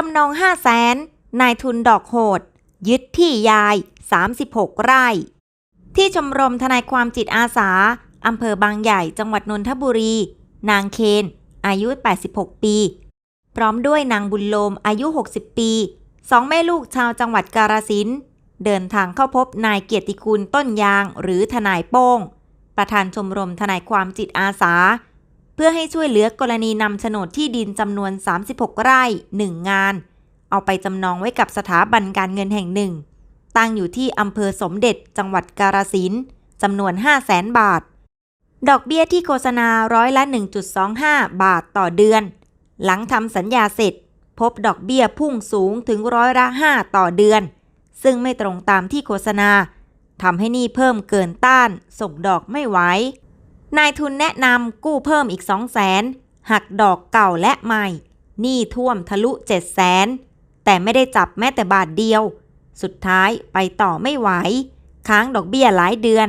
จำนอง5 0 0แสนนายทุนดอกโหด ยึดที่ยาย 36 ไร่ ที่ชมรมทนายความจิตอาสาอำเภอบางใหญ่จังหวัดนนทบุรี นางเคน อายุ 86 ปี พร้อมด้วยนางบุญโลมอายุ 60 ปีสองแม่ลูกชาวจังหวัดกาฬสินธ์เดินทางเข้าพบนายเกียรติคุณต้นยางหรือทนายโป้ง ประธานชมรมทนายความจิตอาสา พื่อให้ช่วยเหลือกรณีนำโฉนดที่ดินจำนวน 36 ไร่ 1 งาน เอาไปจำนองไว้กับสถาบันการเงินแห่งหนึ่ง ตั้งอยู่ที่อำเภอสมเด็จจังหวัดกาฬสินธุ์จำนวน 5 0 0แสนบาท ดอกเบี้ยที่โฆษณาร้อยละ 1.25 บาทต่อเดือน หลังทำสัญญาเสร็จ พบดอกเบี้ยพุ่งสูงถึงร้อยละ 5 ต่อเดือน ซึ่งไม่ตรงตามที่โฆษณาทำให้นี้เพิ่มเกินต้าน ส่งดอกไม่ไหว นายทุนแนะนำกู้เพิ่มอีก2 0 0แสนหักดอกเก่าและใหม่ หนี้ท่วมทะลุ7 0 0แสนแต่ไม่ได้จับแม้แต่บาทเดียว สุดท้ายไปต่อไม่ไหว ค้างดอกเบี้ยหลายเดือน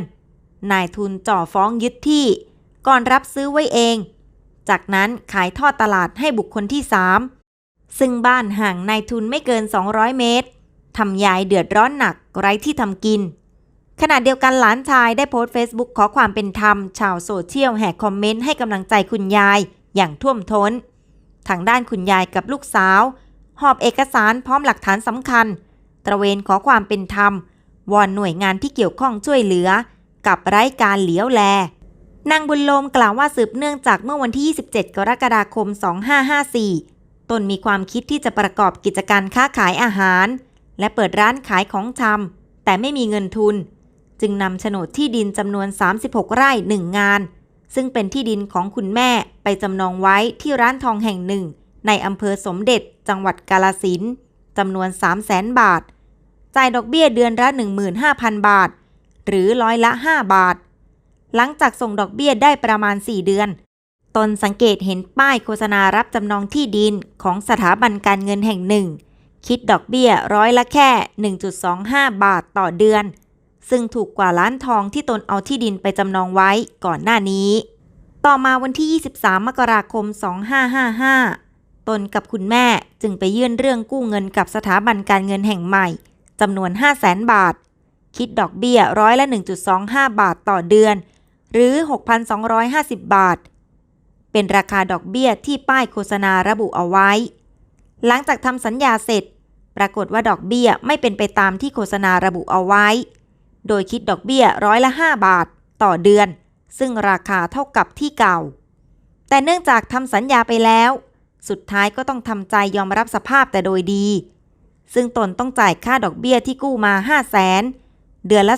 นายทุนจ่อฟ้องยึดที่ ก่อนรับซื้อไว้เอง จากนั้นขายทอดตลาดให้บุคคลที่3ซึ่งบ้านห่างนายทุนไม่เกิน 200 เมตรทำยายเดือดร้อนหนักไร้ที่ทำกิน ขณะเดียวกันหลานชายได้โพสต์เฟซบุ๊กขอความเป็นธรรม ชาวโซเชียลแหกคอมเมนต์ให้กำลังใจคุณยายอย่างท่วมท้น ทางด้านคุณยายกับลูกสาว หอบเอกสารพร้อมหลักฐานสำคัญ ตระเวนขอความเป็นธรรม วอนหน่วยงานที่เกี่ยวข้องช่วยเหลือ กับไร้การเหลียวแล นางบุญโลมกล่าวว่าสืบเนื่องจากเมื่อวันที่ 27 กรกฎาคม 2554 ตนมีความคิดที่จะประกอบกิจการค้าขายอาหาร และเปิดร้านขายของชำแต่ไม่มีเงินทุน จึงนำโฉนดที่ดินจำนวน 36 ไร่หนึ่งงาน ซึ่งเป็นที่ดินของคุณแม่ไปจำนองไว้ที่ร้านทองแห่งหนึ่ง ในอำเภอสมเด็จ จังหวัดกาลสินจำนวน 3 0 0แสนบาท จ่ายดอกเบี้ยเดือนละ 15,000 บาท หรือร้อยละ 5 บาท หลังจากส่งดอกเบี้ยได้ประมาณ 4 เดือน ตนสังเกตเห็นป้ายโฆษณารับจำนองที่ดินของสถาบันการเงินแห่งหนึ่ง คิดดอกเบี้ยร้อยละแค่ 1.25 บาทต่อเดือน ซึ่งถูกกว่าร้านทองที่ตนเอาที่ดินไปจำนองไว้ก่อนหน้านี้ ต่อมาวันที่ 23 มกราคม 2555 ตนกับคุณแม่จึงไปยื่นเรื่องกู้เงินกับสถาบันการเงินแห่งใหม่จำนวน 5 0 0แสนบาท คิดดอกเบี้ยร้อยละ 1.25 บาทต่อเดือน หรือ 6,250 บาท เป็นราคาดอกเบี้ยที่ป้ายโฆษณาระบุเอาไว้ หลังจากทำสัญญาเสร็จ ปรากฏว่าดอกเบี้ยไม่เป็นไปตามที่โฆษณาระบุเอาไว้ โดยคิดดอกเบี้ยร้อยละ 5 บาทต่อเดือน ซึ่งราคาเท่ากับที่เก่า แต่เนื่องจากทำสัญญาไปแล้ว สุดท้ายก็ต้องทำใจยอมรับสภาพแต่โดยดี ซึ่งตนต้องจ่ายค่าดอกเบี้ยที่กู้มา 5 0 0แสนเดือนละ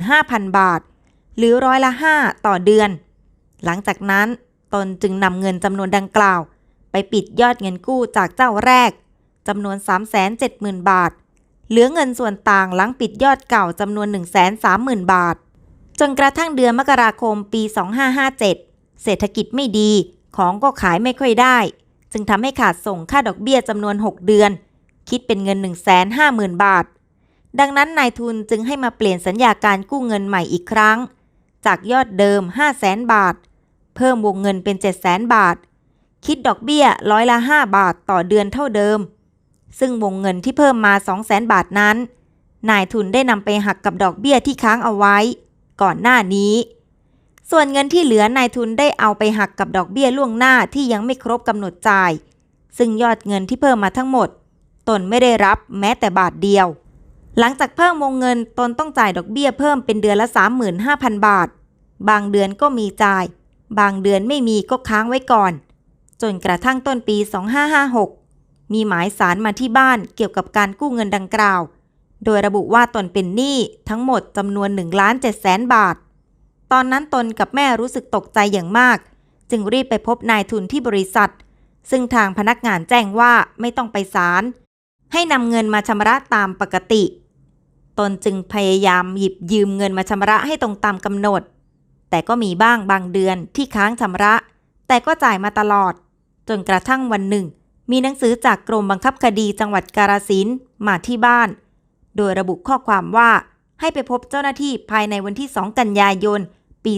35,000 บาท หรือร้อยละ 5 ต่อเดือน หลังจากนั้นตนจึงนำเงินจำนวนดังกล่าว ไปปิดยอดเงินกู้จากเจ้าแรกจำนวน 370,000 บาท เหลือเงินส่วนต่างหลังปิดยอดเก่าจำนวน 130,000 บาท จนกระทั่งเดือนมกราคมปี 2557 เศรษฐกิจไม่ดี ของก็ขายไม่ค่อยได้ จึงทำให้ขาดส่งค่าดอกเบี้ยจำนวน 6 เดือน คิดเป็นเงิน 150,000 บาท ดังนั้นนายทุนจึงให้มาเปลี่ยนสัญญาการกู้เงินใหม่อีกครั้ง จากยอดเดิม 500,000 บาท เพิ่มวงเงินเป็น 700,000 บาท คิดดอกเบี้ยร้อยละ 5 บาทต่อเดือนเท่าเดิม ซึ่งวงเงินที่เพิ่มมา 200,000 บาทนั้น นายทุนได้นำไปหักกับดอกเบี้ยที่ค้างเอาไว้ ก่อนหน้านี้ ส่วนเงินที่เหลือนายทุนได้เอาไปหักกับดอกเบี้ยล่วงหน้าที่ยังไม่ครบกำหนดจ่าย ซึ่งยอดเงินที่เพิ่มมาทั้งหมด ตนไม่ได้รับแม้แต่บาทเดียว หลังจากเพิ่มวงเงินตนต้องจ่ายดอกเบี้ยเพิ่มเป็นเดือนละ 35,000 บาท บางเดือนก็มีจ่าย บางเดือนไม่มีก็ค้างไว้ก่อน จนกระทั่งต้นปี 2556 มีหมายสารมาที่บ้านเกี่ยวกับการกู้เงินดังกล่าว โดยระบุว่าตนเป็นหนี้ทั้งหมดจำนวน1ล้าน7แสนบาท ตอนนั้นตนกับแม่รู้สึกตกใจอย่างมาก จึงรีบไปพบนายทุนที่บริษัท ซึ่งทางพนักงานแจ้งว่าไม่ต้องไปศาลให้นำเงินมาชำระตามปกติ ตนจึงพยายามหยิบยืมเงินมาชำระให้ตรงตามกำหนด แต่ก็มีบ้างบางเดือนที่ค้างชำระ แต่ก็จ่ายมาตลอด จนกระทั่งวันหนึ่ง มีหนังสือจากกรมบังคับคดีจังหวัดกาฬสินมาที่บ้าน โดยระบุข้อความว่าให้ไปพบเจ้าหน้าที่ภายในวันที่ 2 กันยายน ปี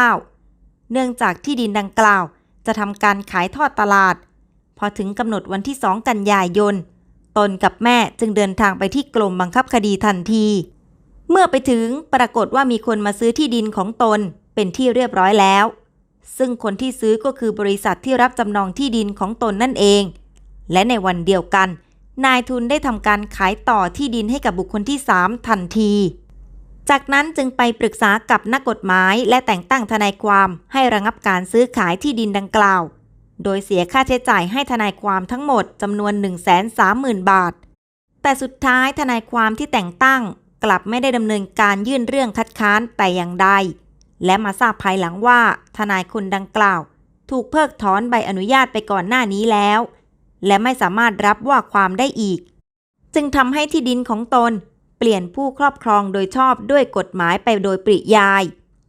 2559 เนื่องจากที่ดินดังกล่าว จะทำการขายทอดตลาด พอถึงกำหนดวันที่ 2 กันยายน ตนกับแม่จึงเดินทางไปที่กรมบังคับคดีทันที เมื่อไปถึงปรากฏว่ามีคนมาซื้อที่ดินของตนเป็นที่เรียบร้อยแล้ว ซึ่งคนที่ซื้อก็คือบริษัทที่รับจำนองที่ดินของตนนั่นเอง และในวันเดียวกัน นายทุนได้ทำการขายต่อที่ดินให้กับบุคคลที่ 3 ทันที จากนั้นจึงไปปรึกษากับนักกฎหมาย และแต่งตั้งทนายความให้ระงับการซื้อขายที่ดินดังกล่าว โดยเสียค่าใช้จ่ายให้ทนายความทั้งหมดจำนวน 130,000 บาท แต่สุดท้ายทนายความที่แต่งตั้งกลับไม่ได้ดำเนินการยื่นเรื่องคัดค้านแต่อย่างใด และมาทราบภายหลังว่าทนายคนดังกล่าว ถูกเพิกถอนใบอนุญาตไปก่อนหน้านี้แล้ว และไม่สามารถรับว่าความได้อีก จึงทำให้ที่ดินของตน เปลี่ยนผู้ครอบครองโดยชอบด้วยกฎหมายไปโดยปริยาย